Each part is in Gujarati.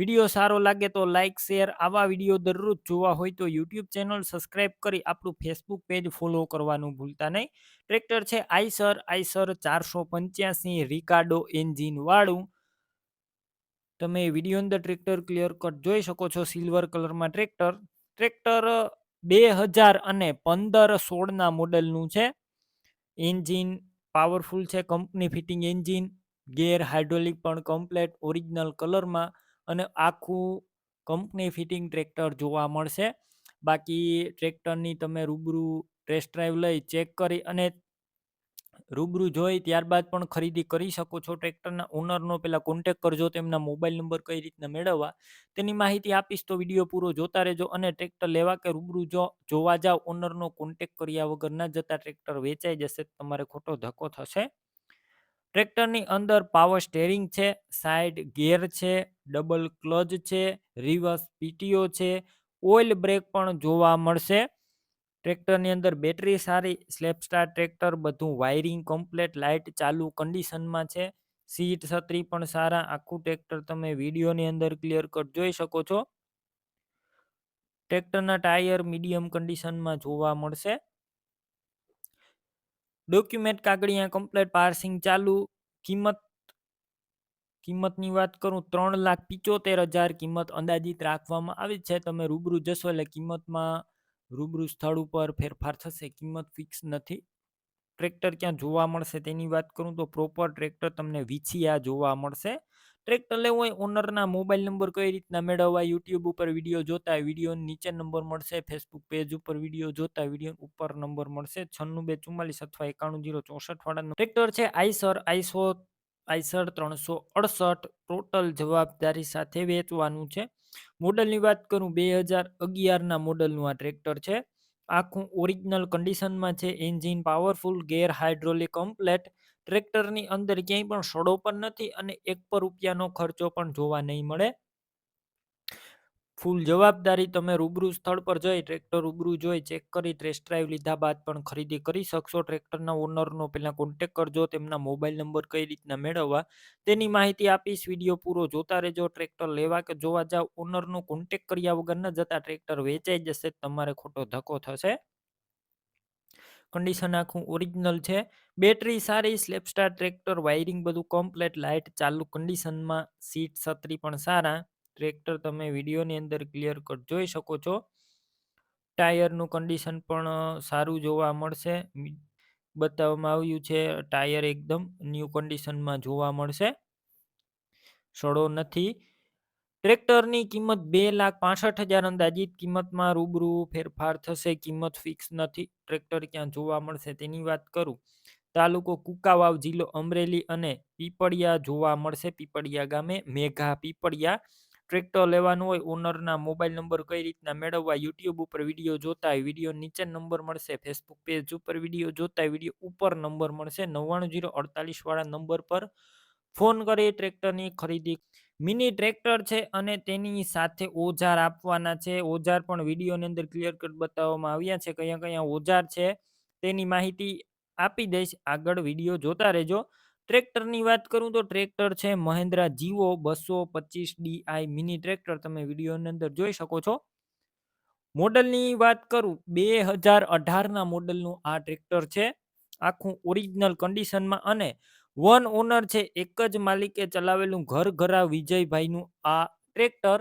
વીડિયો સારો લાગે તો લાઇક શેર આવા વીડિયો દરરોજ જોવા હોય તો યુટ્યુબ ચેનલ સબસ્ક્રાઈબ કરી આપણું ફેસબુક પેજ ફોલો કરવાનું ભૂલતા નહીં. ટ્રેક્ટર છે આઈસર આઈસર ચારસો પંચ્યાસી રિકાર્ડો એન્જિનવાળું તમે વીડિયો અંદર ટ્રેક્ટર ક્લિયર કટ જોઈ શકો છો સિલ્વર કલરમાં ટ્રેક્ટર ટ્રેક્ટર બે હજાર અને પંદર સોળના મોડલનું છે. એન્જિન પાવરફુલ છે company fitting engine gear hydraulic પણ કમ્પ્લેટ ઓરિજિનલ કલરમાં અને આખું કંપની ફિટિંગ ટ્રેક્ટર જોવા મળશે. બાકી ટ્રેક્ટરની તમે રૂબરૂ ટેસ્ટ ડ્રાઈવ લઈ, ચેક કરી અને રૂબરૂ જોઈ ત્યારબાદ પણ ખરીદી કરી શકો છો. ટ્રેક્ટરના ઓનરનો પહેલાં કોન્ટેક કરજો, તેમના મોબાઈલ નંબર કઈ રીતના મેળવવા, તેની માહિતી આપીશ તો વીડિયો પૂરો જોતા રહેજો અને ટ્રેક્ટર લેવા કે રૂબરૂ જો, જોવા જાવ, ઓનરનો કોન્ટેક કર્યા વગર ના જતા ટ્રેક્ટર વેચાઈ જશે, તમારે ખોટો ધક્કો થશે. ટ્રેક્ટરની અંદર પાવર સ્ટેરિંગ છે સાઈડ ગેર છે ડબલ ક્લચ છે રિવર્સ પીટીઓ છે ઓઇલ બ્રેક પણ જોવા મળશે. ટ્રેક્ટરની અંદર બેટરી સારી સ્લેપસ્ટાર ટ્રેક્ટર, બધું વાયરિંગ કમ્પ્લેટ લાઇટ ચાલુ કન્ડિશનમાં છે. સીટ છત્રી પણ સારા, આખું ટ્રેક્ટર તમે વિડીયોની અંદર ક્લિયર કટ જોઈ શકો છો. ટ્રેક્ટરના ટાયર મીડિયમ કન્ડિશનમાં જોવા મળશે. ડોક્યુમેન્ટ કાગળિયા કમ્પ્લેટ પાર્સિંગ ચાલુ, કિંમત, કિંમતની વાત કરું, ત્રણ લાખ પિચોતેર હજાર કિંમત અંદાજિત રાખવામાં આવી છે. તમે રૂબરૂ જશો એટલે કિંમતમાં રૂબરૂ સ્થળ ઉપર ફેરફાર થશે. કિંમત ફિક્સ નથી. ટ્રેક્ટર ક્યાં જોવા મળશે તેની વાત કરું તો પ્રોપર ટ્રેક્ટર તમને વિછિયા જોવા મળશે. ટ્રેક્ટર લેવું હોય, ઓનરના મોબાઈલ નંબર કઈ રીતના મેળવવા, યુટ્યુબ ઉપર વીડિયો જોતા વીડિયો નીચે નંબર મળશે, ફેસબુક પેજ ઉપર વીડિયો જોતા વીડિયો ઉપર નંબર મળશે, છન્નું બે ચુમ્માલીસ અથવા એકાણું જીરો ચોસઠ વાળાનું ટ્રેક્ટર છે, આઈસર, આઈસો, આઈસર ત્રણસો અડસઠ, ટોટલ જવાબદારી સાથે વેચવાનું છે. મોડલની વાત કરું, બે હજાર અગિયારના મોડલનું આ ટ્રેક્ટર છે. આખું ઓરિજિનલ કન્ડિશનમાં છે, engine powerful, gear hydraulic, complete ટ્રેક્ટરની અંદર ક્યાંય પણ સડો પણ નથી અને એક પર રૂપિયાનો ખર્ચો પણ જોવા નહીં મળે. ફૂલ જવાબદારી તમે રૂબરૂ સ્થળ પર જઈ ટ્રેક્ટર રૂબરૂ જોઈ ચેક કરી ટેસ્ટ ડ્રાઈવ લીધા બાદ પણ ખરીદી કરી શકશો. ટ્રેક્ટરના ઓનરનો પહેલાં કોન્ટેક કરજો, તેમના મોબાઈલ નંબર કઈ રીતના મેળવવા, તેની માહિતી આપીશ. વીડિયો પૂરો જોતા રહેજો. ટ્રેક્ટર લેવા કે જોવા જાવ ઓનરનો કોન્ટેક કર્યા વગર ન જતા ટ્રેક્ટર વેચાઈ જશે, તમારે ખોટો ધક્કો થશે. કન્ડિશન આખું ઓરિજિનલ છે. બેટરી સારી સ્લેપસ્ટાર ટ્રેક્ટર વાયરિંગ બધું કમ્પ્લેટ લાઇટ ચાલુ કન્ડિશનમાં સીટ છત્રી પણ સારા. ટ્રેક્ટર તમે વિડીયોની અંદર ક્લિયર કટ જોઈ શકો છો. ટાયરનું કન્ડિશન પણ સારું જોવા મળશે. બતાવવામાં આવ્યું છે ટાયર એકદમ ન્યૂ કન્ડિશનમાં જોવા મળશે. સડો નથી. ટ્રેક્ટરની કિંમત બે લાખ પાસઠ હજાર અંદાજિત કિંમતમાં રૂબરૂ ફેરફાર થશે. કિંમત ફિક્સ નથી. ટ્રેક્ટર ક્યાં જોવા મળશે તેની વાત કરું. તાલુકો કુકાવાવ જિલ્લો અમરેલી અને પીપળિયા જોવા મળશે. પીપળિયા ગામે મેઘા પીપળિયા ટ્રેક્ટર લેવાનું હોય. ઓનરના મોબાઈલ નંબર કઈ રીતના મેળવવા યુટ્યુબ ઉપર વીડિયો જોતા હોય વીડિયો નીચે નંબર મળશે. ફેસબુક પેજ ઉપર વીડિયો જોતા હોય વીડિયો ઉપર નંબર મળશે. નવ્વાણું જીરો અડતાલીસ વાળા નંબર પર ફોન કરી ટ્રેક્ટરની ખરીદી મિની ટ્રેક્ટર છે અને તેની સાથે ઓજાર આપવાના છે. ઓજાર પણ વિડીયોની અંદર ક્લિયર કટ બતાવવામાં આવ્યા છે. કયા કયા ઓજાર છે તેની માહિતી આપી દઈશ. આગળ વીડિયો જોતા રહેજો. ટ્રેક્ટરની વાત કરું તો ટ્રેક્ટર છે મહેન્દ્રા જીવો બસો પચીસ ડીઆઈ મિની ટ્રેક્ટર. તમે વિડીયોની અંદર જોઈ શકો છો. મોડલની વાત કરું, બે હજાર અઢારના મોડલનું આ ટ્રેક્ટર છે. આખું ઓરિજિનલ કન્ડિશનમાં અને વન ઓનર છે, એક જ માલિકે ચલાવેલું ઘર ઘરા વિજયભાઈનું આ ટ્રેક્ટર.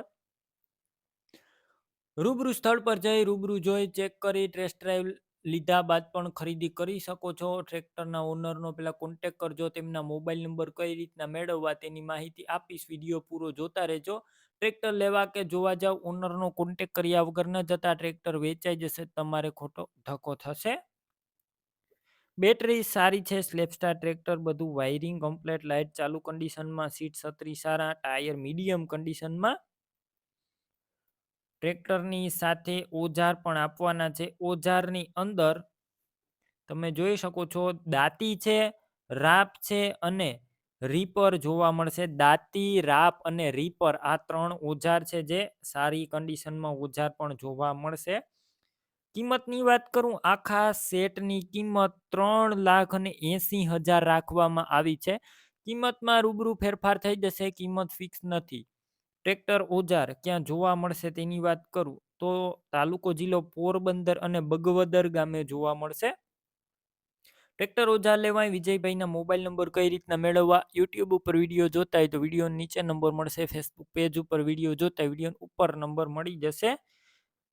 રૂબરૂ સ્થળ પર જઈ રૂબરૂ જોઈ, ચેક કરી, ટેસ્ટ ડ્રાઈવ લીધા બાદ પણ ખરીદી કરી શકો છો. ટ્રેક્ટરના ઓનરનો પહેલાં કોન્ટેક કરજો, તેમના મોબાઈલ નંબર કઈ રીતના મેળવવા તેની માહિતી આપીશ. વીડિયો પૂરો જોતા રહેજો. ટ્રેક્ટર લેવા કે જોવા જાવ, ઓનરનો કોન્ટેક કર્યા વગર ન જતા, ટ્રેક્ટર વેચાઈ જશે, તમારે ખોટો ધક્કો થશે. બેટરી સારી છે સ્લેપસ્ટાર ટ્રેક્ટર બધું વાયરિંગ કમ્પ્લેટ લાઇટ ચાલુ કન્ડિશનમાં, સીટ છત્રી સારા, ટાયર મીડિયમ કન્ડિશનમાં. ટ્રેક્ટરની સાથે ઓજાર પણ આપવાના છે. ઓજારની અંદર તમે જોઈ શકો છો, દાંતી છે, રાપ છે અને રીપર જોવા મળશે. દાંતી, રાપ અને રીપર આ ત્રણ ઓજાર છે જે સારી કન્ડિશનમાં ઓજાર પણ જોવા મળશે. કિંમતની વાત કરું, આખા સેટની કિંમત ત્રણ લાખ અને એંસી હજાર રાખવામાં આવી છે. કિંમતમાં રૂબરૂ ફેરફાર થઈ જશે, કિંમત ફિક્સ નથી. ટ્રેક્ટર ઓજાર ક્યાં જોવા મળશે તેની વાત કરું, તો તાલુકો જિલ્લો પોરબંદર અને બગવદર ગામે જોવા મળશે. ટ્રેક્ટર ઓજાર લેવાય, વિજયભાઈના મોબાઈલ નંબર કઈ રીતના મેળવવા, યુટ્યુબ ઉપર વીડિયો જોતા હોય તો વીડિયો નીચે નંબર મળશે, ફેસબુક પેજ ઉપર વીડિયો જોતા વીડિયો ઉપર નંબર મળી જશે.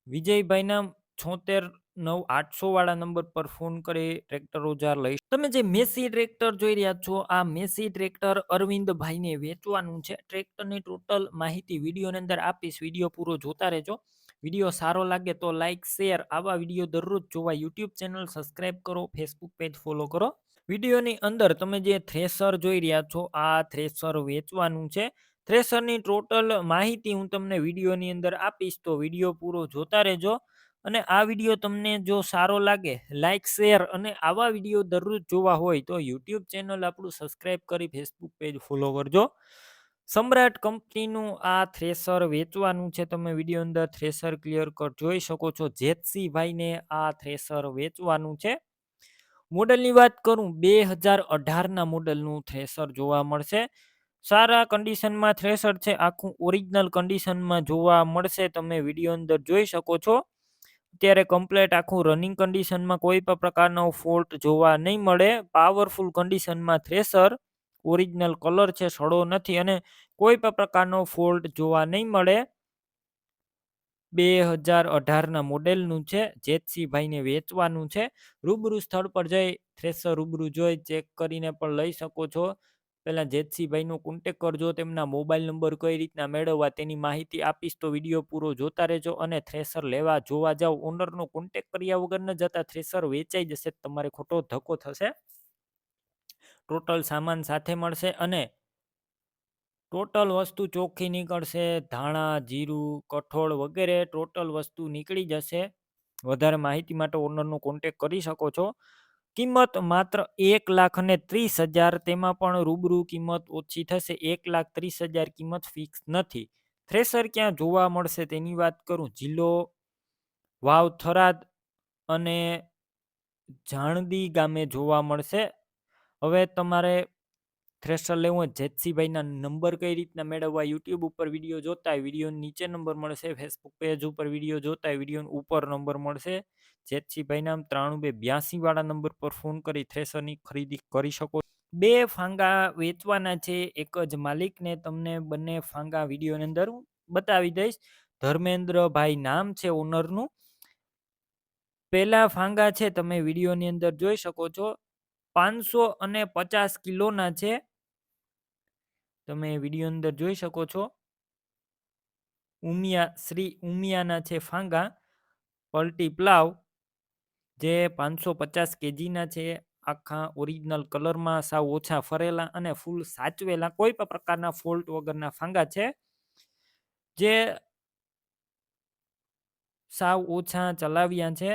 વિજયભાઈના છોતેર નવ આઠસો વાળા નંબર પર ફોન કરી ટ્રેક્ટર ઓજાર લઈ તમે જે મેસી ટ્રેક્ટર જોઈ રહ્યા છો, આ મેસી ટ્રેક્ટર અરવિંદભાઈને વેચવાનું છે. ટ્રેક્ટરની ટોટલ માહિતી વિડીયોની અંદર આપીશ. વીડિયો પૂરો જોતા રહેજો. વીડિયો સારો લાગે તો લાઇક શેર, આવા વીડિયો દરરોજ જોવા યુટ્યુબ ચેનલ સબસ્ક્રાઈબ કરો, ફેસબુક પેજ ફોલો કરો. વિડીયોની અંદર તમે જે થ્રેસર જોઈ રહ્યા છો, આ થ્રેસર વેચવાનું છે. થ્રેસરની ટોટલ માહિતી હું તમને વિડીયોની અંદર આપીશ તો વીડિયો પૂરો જોતા રહેજો. અને આ વીડિયો તમને જો સારો લાગે લાઇક શેર અને આવા વીડિયો દરરોજ જોવા હોય તો યુટ્યુબ ચેનલ આપણું સબસ્ક્રાઈબ કરી ફેસબુક પેજ ફોલો કરજો. સમ્રાટ કંપનીનું આ થ્રેસર વેચવાનું છે, તમે વીડિયો અંદર થ્રેસર ક્લિયર કટ જોઈ શકો છો. જેતસીભાઈને આ થ્રેસર વેચવાનું છે. મોડલની વાત કરું, બે હજાર અઢારના મોડલનું થ્રેસર જોવા મળશે. સારા કન્ડિશનમાં થ્રેસર છે, આખું ઓરિજિનલ કન્ડિશનમાં જોવા મળશે, તમે વીડિયો અંદર જોઈ શકો છો. અત્યારે કમ્પ્લેટ આખું રનિંગ કન્ડિશનમાં કોઈ પણ પ્રકારનો ફોલ્ટ જોવા નહીં મળે. પાવરફુલ કન્ડિશનમાં થ્રેસર ઓરિજિનલ કલર છે, સડો નથી અને કોઈ પણ પ્રકારનો ફોલ્ટ જોવા નહીં મળે. બે હજાર અઢારના મોડેલનું છે જેતસીભાઈને વેચવાનું છે. રૂબરૂ સ્થળ પર જઈ થ્રેસર રૂબરૂ જોઈ ચેક કરીને પણ લઈ શકો છો. પહેલાં જેતસીભાઈનો કોન્ટેક કરજો, તેમના મોબાઈલ નંબર કઈ રીતના મેળવવા તેની માહિતી આપીશ, તો વીડિયો પૂરો જોતા રહેજો અને થ્રેસર લેવા જોવા જાઓ ઓનરનો કોન્ટેક કર્યા વગર ન જતા થ્રેસર વેચાઈ જશે, તમારે ખોટો ધક્કો થશે. ટોટલ સામાન સાથે મળશે અને ટોટલ વસ્તુ ચોખ્ખી નીકળશે, ધાણા, જીરું, કઠોળ વગેરે ટોટલ વસ્તુ નીકળી જશે. વધારે માહિતી માટે ઓનરનો કોન્ટેક કરી શકો છો. કિંમત માત્ર એક લાખ અને ત્રીસ હજાર તેમાં પણ રૂબરૂ કિંમત ઓછી થશે. એક લાખ ત્રીસ હજાર કિંમત ફિક્સ નથી. થ્રેસર ક્યાં જોવા મળશે તેની વાત કરું. જિલ્લો વાવ થરાદ અને જાણદી ગામે જોવા મળશે. હવે તમારે થ્રેશર લેવું હોય જેતસીભાઈના નંબર કઈ રીતના મેળવવા યુટ્યુબ ઉપર વીડિયો જોતા હોય વીડિયો નીચે નંબર મળશે ફેસબુક પેજ ઉપર વીડિયો જોતા હોય વીડિયો ઉપર નંબર મળશે. જેતસીભાઈના ત્રાણું બે બ્યાસી વાળા નંબર પર ફોન કરી થ્રેશરની ખરીદી કરી શકો બે ફાંગા વેચવાના છે, એક જ માલિકને તમને બંને ફાંગા વિડીયોની અંદર બતાવી દઈશ. ધર્મેન્દ્રભાઈ નામ છે ઓનરનું પહેલા ફાંગા છે, તમે વિડીયોની અંદર જોઈ શકો છો. પાંચસો અને પચાસ કિલોના છે. તમે વીડિયો અંદર જોઈ શકો છો. ઉમિયા, શ્રી ઉમિયાના છે ફાંગા, પલટી પ્લાવ, જે પાંચસો પચાસ કેજીના છે. આખા ઓરિજિનલ કલરમાં સાવ ઓછા ફરેલા અને ફૂલ સાચવેલા કોઈ પણ પ્રકારના ફોલ્ટ વગરના ફાંગા છે. જે સાવ ઓછા ચલાવ્યા છે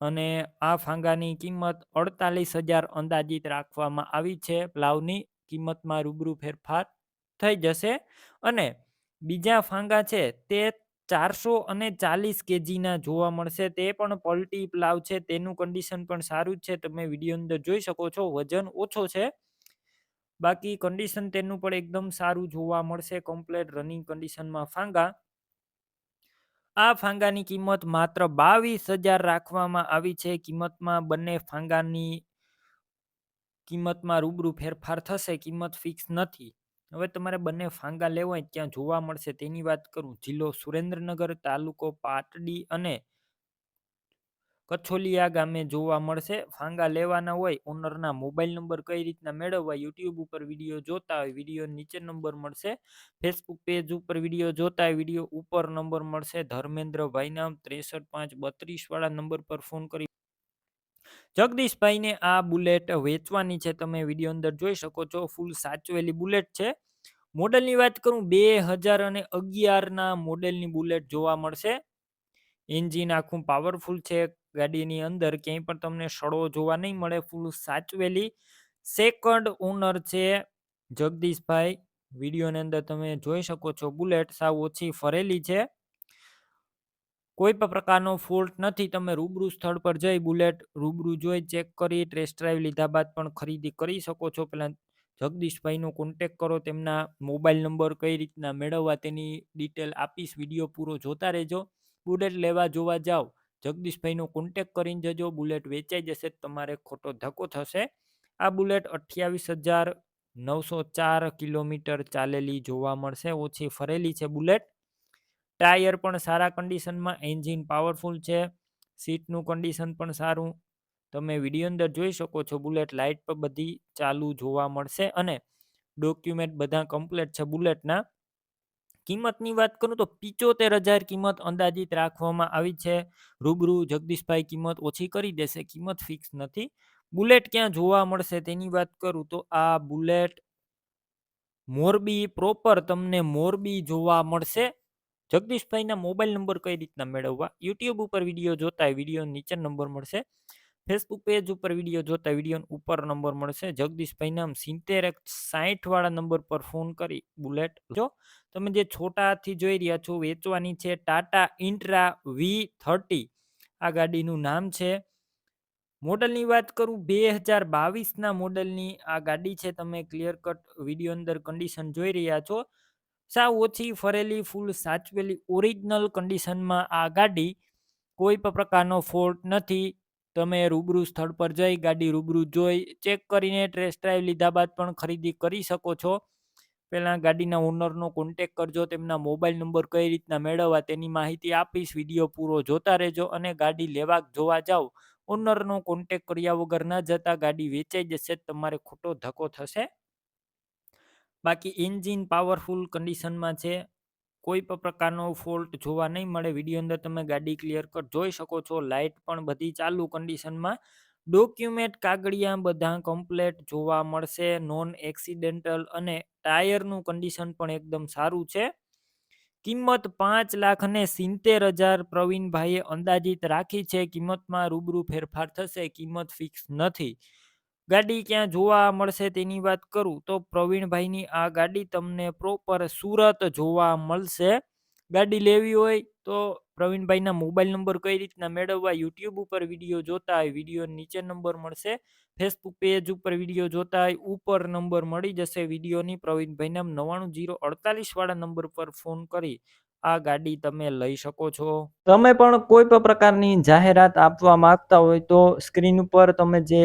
અને આ ફાંગાની કિંમત અડતાલીસ હજાર અંદાજિત રાખવામાં આવી છે. પ્લાવની કિંમતમાં રૂબરૂ ફેરફાર થઈ જશે. અને બીજા ફાંગા છે તે ચારસો અને ચાલીસ કેજીના જોવા મળશે. તે પણ પલટી પ્લાવ છે. તેનું કન્ડિશન પણ સારું જ છે. તમે વીડિયો અંદર જોઈ શકો છો. વજન ઓછો છે. બાકી કન્ડિશન તેનું પણ એકદમ સારું જોવા મળશે. કમ્પ્લેટ રનિંગ કન્ડિશનમાં ફાંગા. આ ફાંગાની કિંમત માત્ર બાવીસ હજાર રાખવામાં આવી છે. કિંમતમાં બંને ફાંગાની કિંમતમાં રૂબરૂ ફેરફાર થશે, કિંમત ફિક્સ નથી. હવે તમારે બંને ફાંગા લેવા હોય ત્યાં જોવા મળશે. તેની વાત કરું. જિલ્લો સુરેન્દ્રનગર, તાલુકો પાટડી અને કચ્છોલિયા ગામે જોવા મળશે. ફાંગા લેવાના હોય, ઓનરના મોબાઈલ નંબર કઈ રીતના મેળવવા, યુટ્યુબ ઉપર વીડિયો જોતા હોય, વીડિયો નીચે નંબર મળશે. ફેસબુક પેજ ઉપર વીડિયો જોતા હોય, વીડિયો ઉપર નંબર મળશે. ધર્મેન્દ્રભાઈના ત્રેસઠ પાંચ બત્રીસ વાળા નંબર પર ફોન કરી જગદીશભાઈને આ બુલેટ વેચવાની છે, તમે વીડિયો અંદર જોઈ શકો છો. ફૂલ સાચવેલી બુલેટ છે. મોડલની વાત કરું, બે હજાર અને અગિયારના મોડેલની બુલેટ જોવા મળશે. એન્જિન આખું પાવરફુલ છે, ગાડીની અંદર ક્યાંય પણ તમને સડો જોવા નહીં મળે. ફૂલ સાચવેલી સેકન્ડ ઓનર છે જગદીશભાઈ. વિડીયોની અંદર તમે જોઈ શકો છો, બુલેટ સાવ ઓછી ફરેલી છે. કોઈ પણ પ્રકારનો ફોલ્ટ નથી, તમે રૂબરૂ સ્થળ પર જઈ બુલેટ રૂબરૂ જોઈ ચેક કરી ટેસ્ટ ડ્રાઈવ લીધા બાદ પણ ખરીદી કરી શકો છો. પહેલાં જગદીશભાઈનો કોન્ટેક કરો, તેમના મોબાઈલ નંબર કઈ રીતના મેળવવા તેની ડિટેલ આપીશ વીડિયો પૂરો જોતા રહેજો. બુલેટ લેવા જોવા જાઓ, જગદીશભાઈનો કોન્ટેક કરીને જજો બુલેટ વેચાઈ જશે, તમારે ખોટો ધક્કો થશે. આ બુલેટ અઠ્યાવીસ હજાર નવસો ચાર કિલોમીટર ચાલેલી જોવા મળશે, ઓછી ફરેલી છે બુલેટ ટાયર પણ સારા કન્ડિશનમાં એન્જિન પાવરફુલ છે, સીટનું કન્ડિશન પણ સારું. તમે વીડિયો અંદર જોઈ શકો છો બુલેટ લાઇટ પર બધી ચાલુ જોવા મળશે અને ડોક્યુમેન્ટ બધા કમ્પ્લીટ છે બુલેટના કિંમતની વાત કરું તો પિચોતેર હજાર કિંમત અંદાજિત રાખવામાં આવી છે. રૂબરૂ જગદીશભાઈ કિંમત ઓછી કરી દેશે, કિંમત ફિક્સ નથી. બુલેટ ક્યાં જોવા મળશે તેની વાત કરું તો આ બુલેટ મોરબી પ્રોપર તમને મોરબી જોવા મળશે. જગદીશભાઈના મોબાઈલ નંબર કઈ રીતના મેળવવા? યુટ્યુબ ઉપર વીડિયો જોતા વીડિયો નીચે નંબર મળશે. ફેસબુક પેજ ઉપર વીડિયો જોતા વીડિયો ઉપર નંબર મળશે. જગદીશભાઈ નામ સિત્તેર એક વાળા નંબર પર ફોન કરી બુલેટ જો. તમે જે છોટાથી જોઈ રહ્યા છો વેચવાની છે ટાટા ઇન્ટ્રા વી થર્ટી. આ ગાડીનું નામ છે. મોડલની વાત કરું બે હજાર બાવીસના મોડલની. આ ગાડી છે તમે ક્લિયર કટ વીડિયો અંદર કન્ડિશન જોઈ રહ્યા છો. સાવ ઓછી ફરેલી ફૂલ સાચવેલી ઓરિજિનલ કન્ડિશનમાં આ ગાડી કોઈ પણ પ્રકારનો ફોલ્ટ નથી. તમે રૂબરૂ સ્થળ પર જઈ ગાડી રૂબરૂ જોઈ, ચેક કરીને ટ્રેસ ડ્રાઈવ લીધા બાદ પણ ખરીદી કરી શકો છો. પહેલાં ગાડીના ઓનરનો કોન્ટેક કરજો, તેમના મોબાઈલ નંબર કઈ રીતના મેળવવા તેની માહિતી આપીશ વીડિયો પૂરો જોતા રહેજો અને ગાડી લેવા જોવા જાઓ. ઓનરનો કોન્ટેક કર્યા વગર ન જતા ગાડી વેચાઈ જશે, તમારે ખોટો ધક્કો થશે. બાકી એન્જિન પાવરફુલ કન્ડિશનમાં છે. કોઈ પણ પ્રકારનો ફોલ્ટ જોવા નહીં મળે. વીડિયો અંદર તમે ગાડી ક્લિયર કટ જોઈ શકો છો. લાઇટ પણ બધી ચાલુ કન્ડિશનમાં ડોક્યુમેન્ટ કાગળિયા બધા કમ્પ્લેટ જોવા મળશે. નોન એક્સિડેન્ટલ અને ટાયરનું કન્ડિશન પણ એકદમ સારું છે. કિંમત પાંચ લાખ અને સિત્તેર હજાર પ્રવીણભાઈએ અંદાજિત રાખી છે. કિંમતમાં રૂબરૂ ફેરફાર થશે. કિંમત ફિક્સ નથી. ગાડી ક્યાં જોવા મળશે તેની વાત કરું તો પ્રવીણભાઈની આ ગાડી તમને પ્રોપર સુરત જોવા મળશે. ગાડી લેવી હોય તો પ્રવીણભાઈના મોબાઈલ નંબર કઈ રીતના મેળવવા યુટ્યુબ ઉપર વીડિયો જોતા હોય વીડિયો નીચે નંબર મળશે. ફેસબુક પેજ ઉપર વીડિયો જોતા હોય, ઉપર નંબર મળી જશે વિડીયોની પ્રવીણભાઈના નવ્વાણું જીરો અડતાલીસ વાળા નંબર પર ફોન કરી આ ગાડી તમે લઈ શકો છો. તમે પણ કોઈ પણ પ્રકારની જાહેરાત આપવા માંગતા હોય તો સ્ક્રીન ઉપર તમે જે